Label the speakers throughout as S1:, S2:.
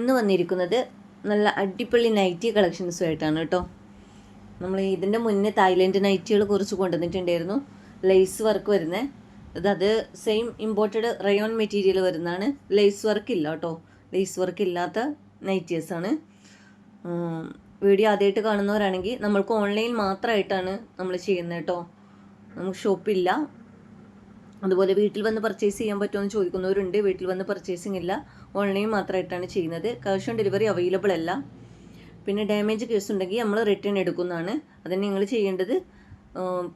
S1: ഇന്ന് വന്നിരിക്കുന്നത് നല്ല അടിപൊളി നൈറ്റി കളക്ഷൻസുമായിട്ടാണ് കേട്ടോ. നമ്മൾ ഇതിന്റെ മുന്നേ തായ്ലൻഡ് നൈറ്റികൾ കുറച്ച് കൊണ്ടുവന്നിട്ടുണ്ടായിരുന്നു. ലേസ് വർക്ക് വരുന്നത് ഇത് സെയിം ഇമ്പോർട്ടഡ് റയോൺ മെറ്റീരിയൽ വരുന്നതാണ്. ലേസ് വർക്ക് ഇല്ല കേട്ടോ. ലേസ് വർക്ക് ഇല്ലാത്ത നൈറ്റീസാണ് വീഡിയോ ആദ്യമായിട്ട് കാണുന്നവരാണെങ്കിൽ നമ്മൾക്ക് ഓൺലൈൻ മാത്രമായിട്ടാണ് നമ്മൾ ചെയ്യുന്നത് കേട്ടോ. നമുക്ക് ഷോപ്പില്ല. അതുപോലെ വീട്ടിൽ വന്ന് പർച്ചേസ് ചെയ്യാൻ പറ്റുമോ എന്ന് ചോദിക്കുന്നവരുണ്ട്. വീട്ടിൽ വന്ന് പർച്ചേസിങ് ഇല്ല. ഓൺലൈൻ മാത്രമായിട്ടാണ് ചെയ്യുന്നത്. ക്യാഷ് ഓൺ ഡെലിവറി അവൈലബിൾ അല്ല. പിന്നെ ഡാമേജ് കേസ് ഉണ്ടെങ്കിൽ നമ്മൾ റിട്ടേൺ എടുക്കുന്നതാണ്. അതിന് നിങ്ങൾ ചെയ്യേണ്ടത്.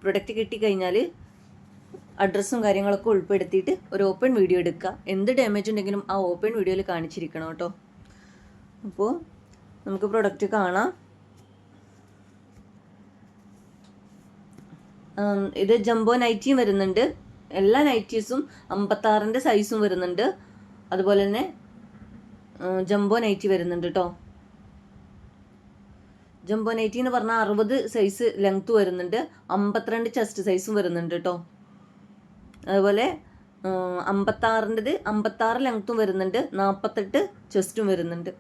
S1: പ്രൊഡക്റ്റ് കിട്ടിക്കഴിഞ്ഞാൽ അഡ്രസ്സും കാര്യങ്ങളൊക്കെ ഉൾപ്പെടുത്തിയിട്ട് ഒരു ഓപ്പൺ വീഡിയോ എടുക്കുക. എന്ത് ഡാമേജ് ഉണ്ടെങ്കിലും ആ ഓപ്പൺ വീഡിയോയിൽ കാണിച്ചിരിക്കണം കേട്ടോ. അപ്പോൾ നമുക്ക് പ്രൊഡക്റ്റ് കാണാം. ഇത് ജംബോ നൈറ്റിയും വരുന്നുണ്ട്. എല്ലാ നൈറ്റീസും അമ്പത്താറിന്റെ സൈസും വരുന്നുണ്ട്. അതുപോലെ തന്നെ ജംബോ നൈറ്റി വരുന്നുണ്ട് കേട്ടോ ജംബോ നൈറ്റി എന്ന് പറഞ്ഞാൽ അറുപത് സൈസ് ലെങ്ത് വരുന്നുണ്ട്. അമ്പത്തിരണ്ട് ചെസ്റ്റ് സൈസും വരുന്നുണ്ട് കേട്ടോ അതുപോലെ അമ്പത്താറിന്റെത് അമ്പത്താറ് ലെങ്ത്തും വരുന്നുണ്ട്. നാൽപ്പത്തെട്ട് ചെസ്റ്റും വരുന്നുണ്ട്.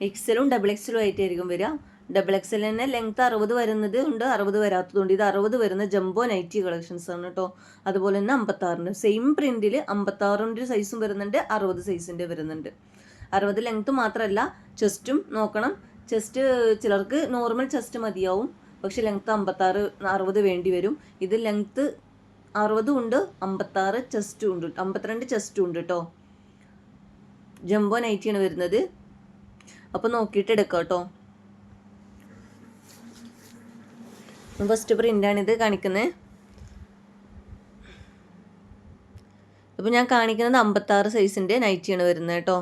S1: എക്സലും ഡബിൾ എക്സലും ആയിട്ടായിരിക്കും വരിക. ഡബിൾ എക്സൽ തന്നെ ലെങ്ത് അറുപത് വരുന്നത് ഉണ്ട് അറുപത് വരാത്തതുണ്ട് ഇത് അറുപത് വരുന്ന ജംബോ നൈറ്റി കളക്ഷൻസ് ആണ് കേട്ടോ അതുപോലെ തന്നെ അമ്പത്താറിന്റെ സെയിം പ്രിന്റിൽ അമ്പത്താറിന്റെ സൈസും വരുന്നുണ്ട് അറുപത് സൈസിന്റെ വരുന്നുണ്ട്. അറുപത് ലെങ്ത് മാത്രമല്ല ചെസ്റ്റും നോക്കണം. ചെസ്റ്റ് ചിലർക്ക് നോർമൽ ചെസ്റ്റ് മതിയാവും. പക്ഷെ ലെങ്ത്ത് അമ്പത്താറ് അറുപത് വേണ്ടി വരും. ഇത് ലെങ്ത്ത് അറുപതും ഉണ്ട് അമ്പത്താറ് ചെസ്റ്റും ഉണ്ട്. അമ്പത്തിരണ്ട് ചെസ്റ്റും ഉണ്ട് കേട്ടോ ജംബോ നൈറ്റിയാണ് വരുന്നത്. അപ്പോൾ നോക്കിയിട്ട് എടുക്കാം കേട്ടോ ഫസ്റ്റ് പ്രിന്റാണിത് കാണിക്കുന്നത് ഇപ്പോൾ ഞാൻ കാണിക്കുന്നത് അമ്പത്താറ് സൈസിന്റെ നൈറ്റിയാണ് വരുന്നത് കേട്ടോ.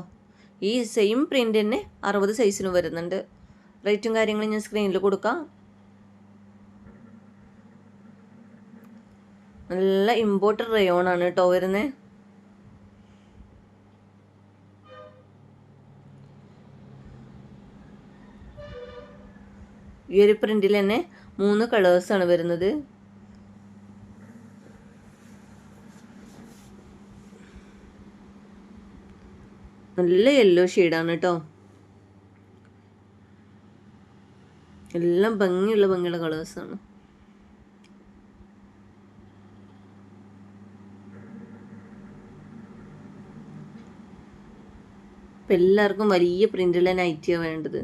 S1: ഈ സെയിം പ്രിന്റ് തന്നെ അറുപത് സൈസിനും വരുന്നുണ്ട്. റേറ്റും കാര്യങ്ങളും ഞാൻ സ്ക്രീനിൽ കൊടുക്കാം. നല്ല ഇമ്പോർട്ടഡ് റയോൺ ആണ് കേട്ടോ വരുന്നത് ഈ ഒരു പ്രിന്റിൽ തന്നെ മൂന്ന് കളേഴ്സാണ് വരുന്നത്. നല്ല യെല്ലോ ഷെയ്ഡാണ് കേട്ടോ എല്ലാം ഭംഗിയുള്ള ഭംഗിയുള്ള കളേഴ്സാണ് ആണ്. എല്ലാവർക്കും വലിയ പ്രിന്റുള്ള നൈറ്റിയാണ് വേണ്ടത്.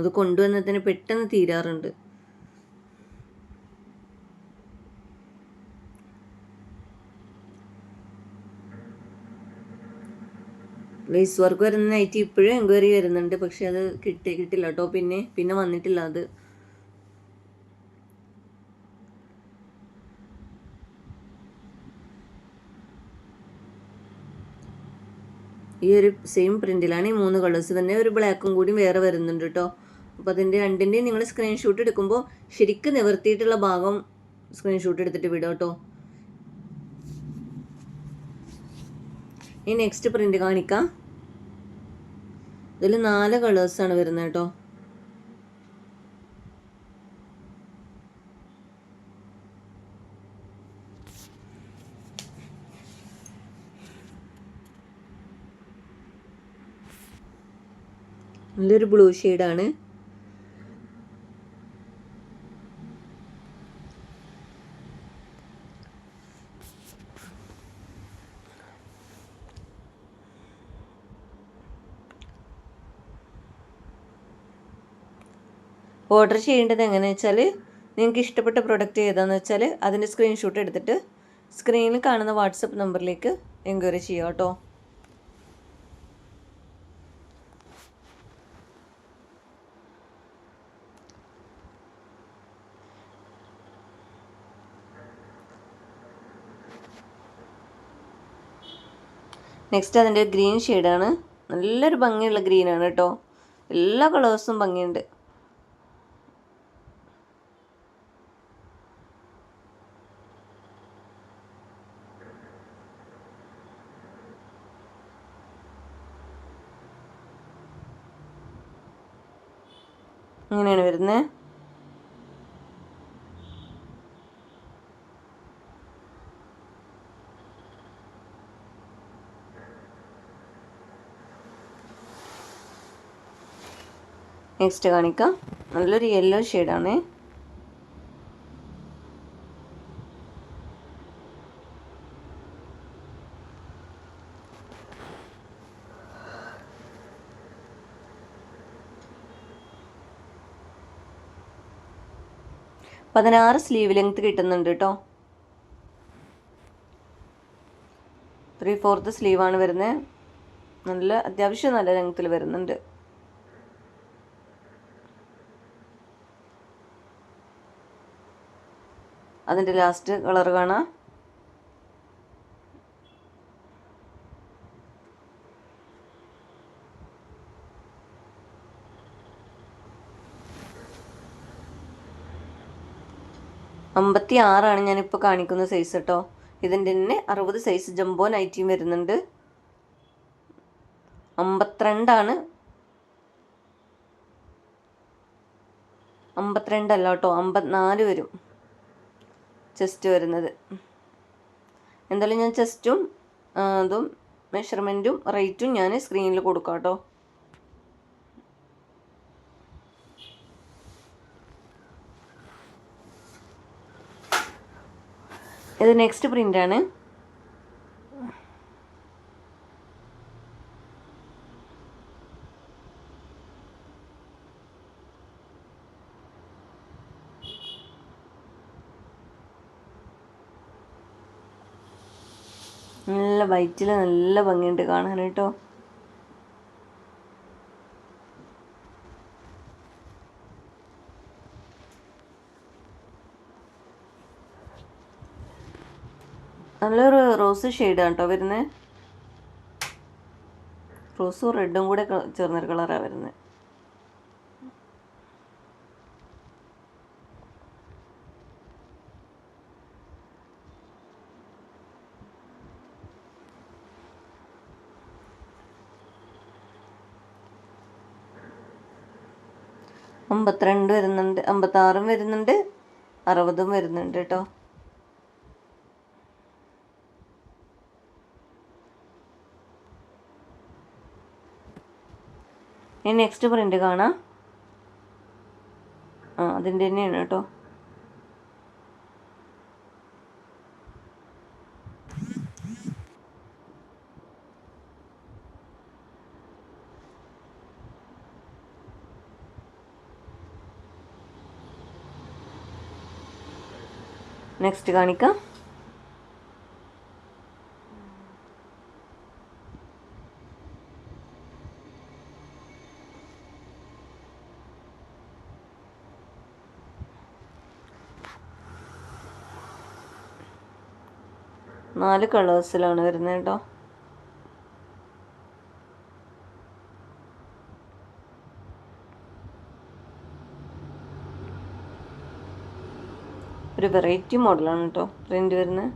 S1: അത് കൊണ്ടുവന്നതിന് പെട്ടെന്ന് തീരാറുണ്ട്. പ്ലേസ് വർക്ക് വരുന്ന നൈറ്റ് ഇപ്പോഴും എൻക്വയറി വരുന്നുണ്ട്. പക്ഷെ അത് കിട്ടി കിട്ടില്ല കേട്ടോ പിന്നെ പിന്നെ വന്നിട്ടില്ല അത്. ഈ ഒരു സെയിം പ്രിന്റിലാണ് ഈ മൂന്ന് കളേഴ്സ് തന്നെ. ഒരു ബ്ലാക്കും കൂടി വേറെ വരുന്നുണ്ട് കേട്ടോ അപ്പോൾ അതിന്റെ രണ്ടിന്റെയും നിങ്ങൾ സ്ക്രീൻഷോട്ട് എടുക്കുമ്പോൾ ശരിക്കും നിവർത്തിയിട്ടുള്ള ഭാഗം സ്ക്രീൻഷോട്ട് എടുത്തിട്ട് വിടും കേട്ടോ. ഈ നെക്സ്റ്റ് പ്രിന്റ് കാണിക്കാം. ഇതിൽ നാല് കളേഴ്സാണ് വരുന്നത് കേട്ടോ. നല്ലൊരു ബ്ലൂ ഷെയ്ഡാണ് ഓർഡർ ചെയ്യേണ്ടത് എങ്ങനെയാണെന്ന് വെച്ചാൽ നിങ്ങൾക്ക് ഇഷ്ടപ്പെട്ട പ്രൊഡക്റ്റ് ഏതാണെന്ന് വെച്ചാൽ അതിന്റെ സ്ക്രീൻഷോട്ട് എടുത്തിട്ട് സ്ക്രീനിൽ കാണുന്ന വാട്സപ്പ് നമ്പറിലേക്ക് എൻക്വയറി ചെയ്യുക കേട്ടോ നെക്സ്റ്റ് അതിന്റെ ഗ്രീൻ ഷെയ്ഡാണ് നല്ലൊരു ഭംഗിയുള്ള ഗ്രീനാണ് കേട്ടോ എല്ലാ കളേഴ്സും ഭംഗിയുണ്ട്. ഇങ്ങനെയാണ് വരുന്നത് നെക്സ്റ്റ് കാണിക്കാം. നല്ലൊരു യെല്ലോ ഷെയ്ഡാണേ പതിനാറ് സ്ലീവ് ലെങ്ത് കിട്ടുന്നുണ്ട് കേട്ടോ ത്രീ ഫോർത്ത് സ്ലീവാണ് വരുന്നത് നല്ല അത്യാവശ്യം നല്ല ലെങ്ത്തിൽ വരുന്നുണ്ട്. അതിന്റെ ലാസ്റ്റ് കളർ കാണാം. അമ്പത്തി ആറാണ് ഞാനിപ്പോൾ കാണിക്കുന്ന സൈസ് കേട്ടോ ഇതിന്റെ തന്നെ അറുപത് സൈസ് ജംബോ നൈറ്റിയും വരുന്നുണ്ട്. അമ്പത്തിരണ്ടാണ്. അമ്പത്തിരണ്ടല്ല കേട്ടോ അമ്പത്തിനാല് വരും ചെസ്റ്റ് വരുന്നത്. എന്തായാലും ഞാൻ ചെസ്റ്റും അതും മെഷർമെന്റും റേറ്റും ഞാൻ സ്ക്രീനിൽ കൊടുക്കാം കേട്ടോ ഇത് നെക്സ്റ്റ് പ്രിന്റാണ് നല്ല വൈറ്റിൽ നല്ല ഭംഗിയുണ്ട് കാണാൻ കേട്ടോ നല്ലൊരു റോസ് ഷെയ്ഡാണ് കേട്ടോ വരുന്നത് റോസും റെഡും കൂടെ ചേർന്നൊരു കളറാണ് വരുന്നത് അമ്പത്തിരണ്ട് വരുന്നുണ്ട് അമ്പത്താറും വരുന്നുണ്ട് അറുപതും വരുന്നുണ്ട് കേട്ടോ. ഇനി നെക്സ്റ്റ് പ്രിന്റ് കാണാം. ആ അതിന്റെ തന്നെയാണ് കേട്ടോ. നെക്സ്റ്റ് കാണിക്കാം. നാല് കളേഴ്സിലാണ് വരുന്നത് കേട്ടോ. ഒരു വെറൈറ്റി മോഡലാണ് കേട്ടോ പ്രിന്റ് വരുന്നത്.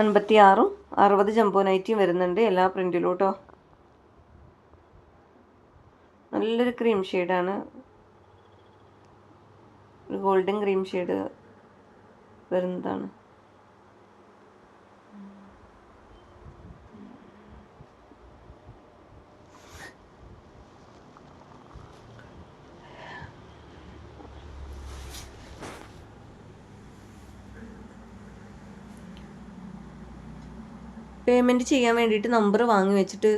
S1: അൻപത്തി ആറും അറുപത് ജംബോ നൈറ്റിയും വരുന്നുണ്ട് എല്ലാ പ്രിന്റിലോട്ടോ നല്ലൊരു ക്രീം ഷെയ്ഡാണ് ഗോൾഡൻ ക്രീം ഷെയ്ഡ് വരുന്നതാണ്. പേയ്മെന്റ് ചെയ്യാൻ വേണ്ടിയിട്ട് നമ്പർ വാങ്ങി വെച്ചിട്ട്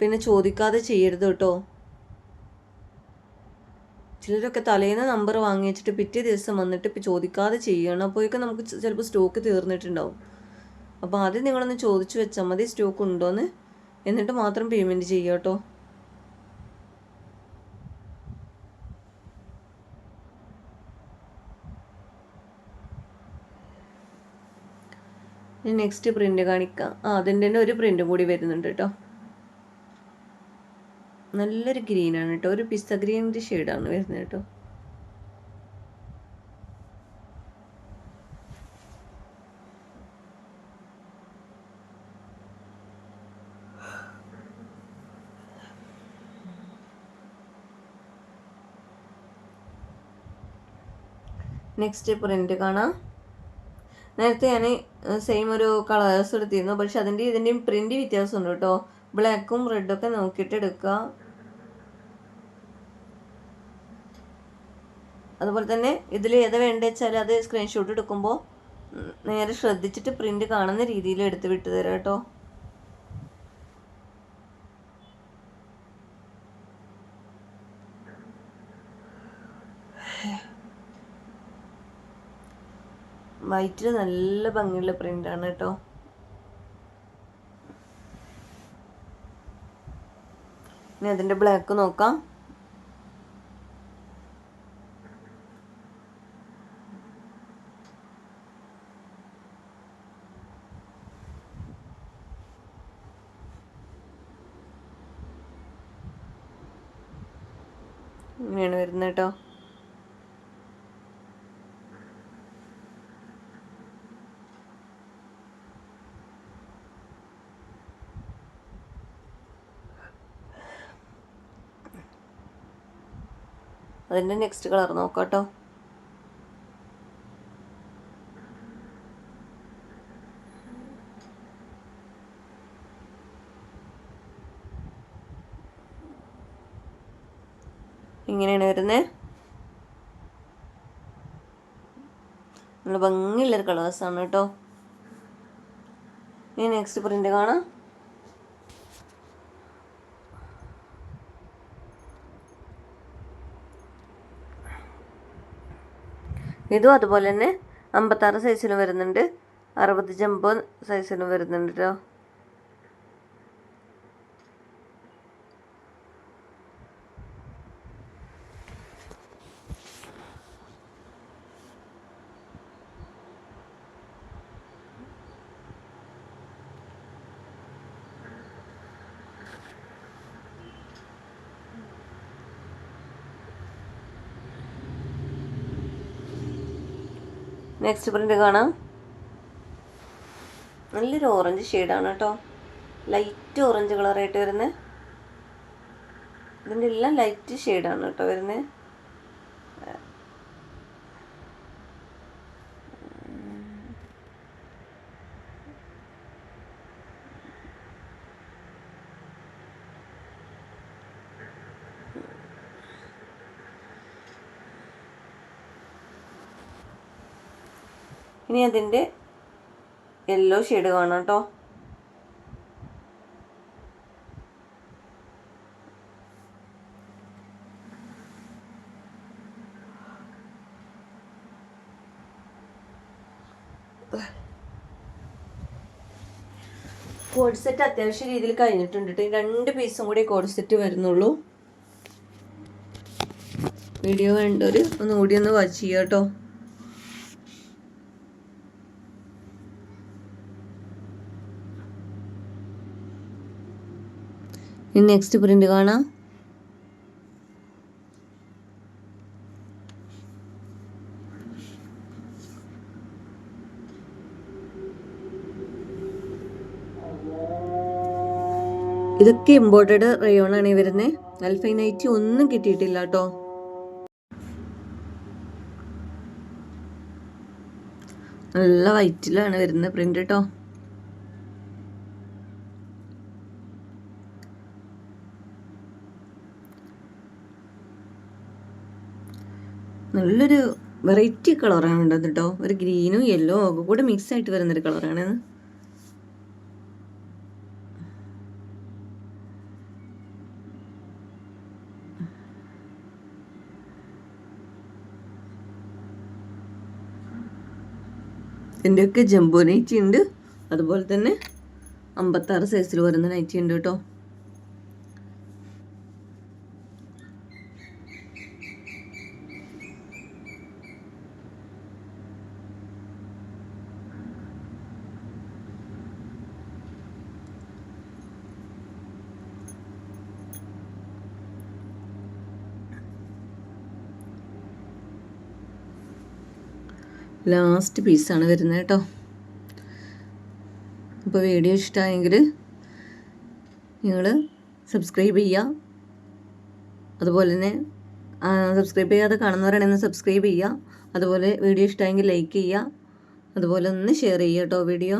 S1: പിന്നെ ചോദിക്കാതെ ചെയ്യരുത് കേട്ടോ. ചിലരൊക്കെ തലേന്ന് നമ്പർ വാങ്ങി വെച്ചിട്ട് പിറ്റേ ദിവസം വന്നിട്ട് ഇപ്പം ചോദിക്കാതെ ചെയ്യണം. അപ്പോഴേക്കും നമുക്ക് ചിലപ്പോൾ സ്റ്റോക്ക് തീർന്നിട്ടുണ്ടാവും. അപ്പോൾ ആദ്യം നിങ്ങളൊന്ന് ചോദിച്ചു വെച്ചാൽ മതി സ്റ്റോക്ക് ഉണ്ടോയെന്ന് എന്നിട്ട് മാത്രം പേയ്മെന്റ് ചെയ്യുക കേട്ടോ. നെക്സ്റ്റ് പ്രിന്റ് കാണിക്കാം. ആ അതിന്റെ തന്നെ ഒരു പ്രിന്റ് കൂടി വരുന്നുണ്ട് കേട്ടോ. നല്ലൊരു ഗ്രീനാണ് കേട്ടോ. ഒരു പിസ്ത ഗ്രീനിന്റെ ഷെയ്ഡാണ് വരുന്നത് കേട്ടോ. നെക്സ്റ്റ് പ്രിന്റ് കാണാം. നേരത്തെ ഞാൻ സെയിം ഒരു കളേഴ്സ് എടുത്തിരുന്നു. പക്ഷെ അതിന്റെ ഇതിന്റെയും പ്രിന്റ് വ്യത്യാസമുണ്ട് കേട്ടോ. ബ്ലാക്കും റെഡൊക്കെ നോക്കിയിട്ട് എടുക്കുക അതുപോലെ തന്നെ ഇതിൽ ഏതാ വേണ്ടത് വെച്ചാൽ അത് സ്ക്രീൻഷോട്ട് എടുക്കുമ്പോൾ നേരെ ശ്രദ്ധിച്ചിട്ട് പ്രിന്റ് കാണുന്ന രീതിയിൽ എടുത്ത് വിട്ടു തരാം കേട്ടോ. വൈറ്റിൽ നല്ല ഭംഗിയുള്ള പ്രിന്റാണ് കേട്ടോ. ഇനി അതിന്റെ ബ്ലാക്ക് നോക്കാം. ഇങ്ങനെയാണ് വരുന്നത് കേട്ടോ അതിന്റെ നെക്സ്റ്റ് കളർ നോക്കാം കേട്ടോ ഇങ്ങനെയാണ് വരുന്നത് നല്ല ഭംഗിയുള്ളൊരു കളേഴ്സാണ് കേട്ടോ. ഇനി നെക്സ്റ്റ് പ്രിന്റ് കാണാം. ഇതും അതുപോലെ തന്നെ അമ്പത്താറ് സൈസിന് വരുന്നുണ്ട്. അറുപത് ജമ്പോ സൈസിന് വരുന്നുണ്ട് കേട്ടോ. നെക്സ്റ്റ് പ്രിന്റ് കാണാം. നല്ലൊരു ഓറഞ്ച് ഷെയ്ഡാണ് കേട്ടോ ലൈറ്റ് ഓറഞ്ച് കളറായിട്ട് വരുന്നത്. ഇതിന്റെ എല്ലാം ലൈറ്റ് ഷെയ്ഡാണ് കേട്ടോ വരുന്നത്. ഇനി അതിന്റെ യെല്ലോ ഷെയ്ഡ് കാണാം കേട്ടോ കോഡ് സെറ്റ് അത്യാവശ്യ രീതിയിൽ കഴിഞ്ഞിട്ടുണ്ട് രണ്ട് പീസും കൂടി കോഡ് സെറ്റ് വരുന്നുള്ളൂ. വീഡിയോ കണ്ടൊരു ഒന്നുകൂടി ഒന്ന് വാച്ച് ചെയ്യാം കേട്ടോ ഇനി നെക്സ്റ്റ് പ്രിന്റ് കാണാം. ഇതൊക്കെ ഇമ്പോർട്ടഡ് റയോൺ ആണ് വരുന്നത് അൽഫൈനൈറ്റി ഒന്നും കിട്ടിയിട്ടില്ല കേട്ടോ നല്ല വൈറ്റിലാണ് വരുന്നത് പ്രിന്റ് കേട്ടോ നല്ലൊരു വെറൈറ്റി കളറാണ് ഉണ്ടത് കേട്ടോ. ഒരു ഗ്രീനും യെല്ലോ ഒക്കെ കൂടെ മിക്സ് ആയിട്ട് വരുന്നൊരു കളറാണ് ഇതിന്റെയൊക്കെ ജംബോ നൈറ്റി ഉണ്ട്. അതുപോലെ തന്നെ അമ്പത്താറ് സൈസിൽ വരുന്ന നൈറ്റി ഉണ്ട് കേട്ടോ. ലാസ്റ്റ് പീസാണ് വരുന്നത് കേട്ടോ. അപ്പോൾ വീഡിയോ ഇഷ്ടമായെങ്കിൽ നിങ്ങൾ സബ്സ്ക്രൈബ് ചെയ്യുക. അതുപോലെ തന്നെ സബ്സ്ക്രൈബ് ചെയ്യാതെ കാണുന്നവരാണെങ്കിൽ സബ്സ്ക്രൈബ് ചെയ്യുക. അതുപോലെ വീഡിയോ ഇഷ്ടമായെങ്കിൽ ലൈക്ക് ചെയ്യുക. അതുപോലെ ഒന്ന് ഷെയർ ചെയ്യുക കേട്ടോ വീഡിയോ